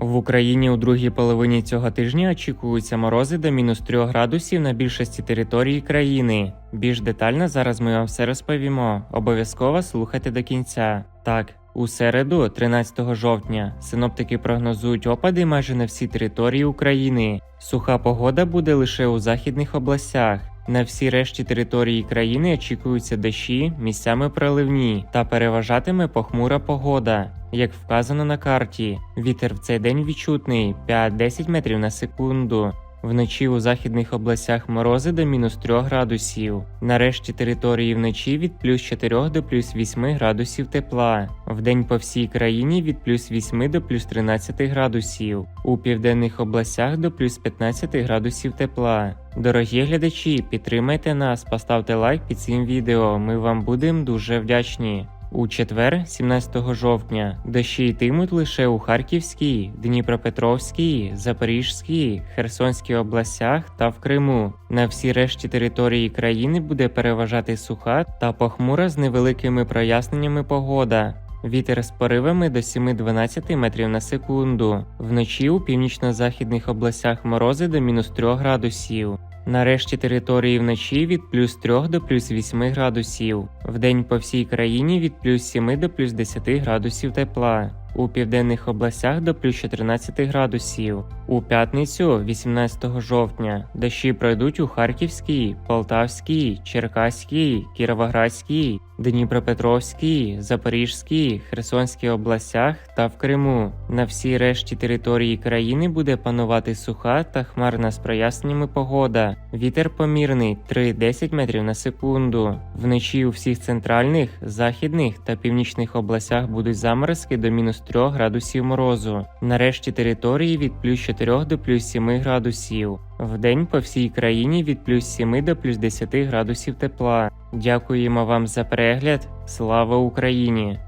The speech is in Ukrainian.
В Україні у другій половині цього тижня очікуються морози до мінус 3 градусів на більшості території країни. Більш детально зараз ми вам все розповімо. Обов'язково слухайте до кінця. Так, у середу, 13 жовтня, синоптики прогнозують опади майже на всій території України. Суха погода буде лише у західних областях. На всій решті території країни очікуються дощі, місцями проливні та переважатиме похмура погода. Як вказано на карті, вітер в цей день відчутний 5-10 метрів на секунду. Вночі у західних областях морози до мінус 3 градусів. Нарешті території вночі від плюс 4 до плюс 8 градусів тепла. Вдень по всій країні від плюс 8 до плюс 13 градусів. У південних областях до плюс 15 градусів тепла. Дорогі глядачі, підтримайте нас, поставте лайк під цим відео. Ми вам будемо дуже вдячні. У четвер, 17 жовтня, дощі йтимуть лише у Харківській, Дніпропетровській, Запорізькій, Херсонській областях та в Криму. На всій решті території країни буде переважати суха та похмура з невеликими проясненнями погода. Вітер з поривами до 7-12 метрів на секунду. Вночі у північно-західних областях морози до мінус 3 градусів. Нарешті території вночі від плюс 3 до плюс 8 градусів. Вдень по всій країні від плюс 7 до плюс 10 градусів тепла. У південних областях до плюс 14 градусів. У п'ятницю, 18 жовтня, дощі пройдуть у Харківській, Полтавській, Черкаській, Кіровоградській, Дніпропетровській, Запорізькій, Херсонській областях та в Криму. На всій решті території країни буде панувати суха та хмарна з проясненнями погода. Вітер помірний 3-10 метрів на секунду. Вночі у всіх центральних, західних та північних областях будуть заморозки до мінус 3 градусів морозу. Нарешті території від плюс 4 до плюс 7 градусів. Вдень по всій країні від плюс 7 до плюс 10 градусів тепла. Дякуємо вам за перегляд. Слава Україні!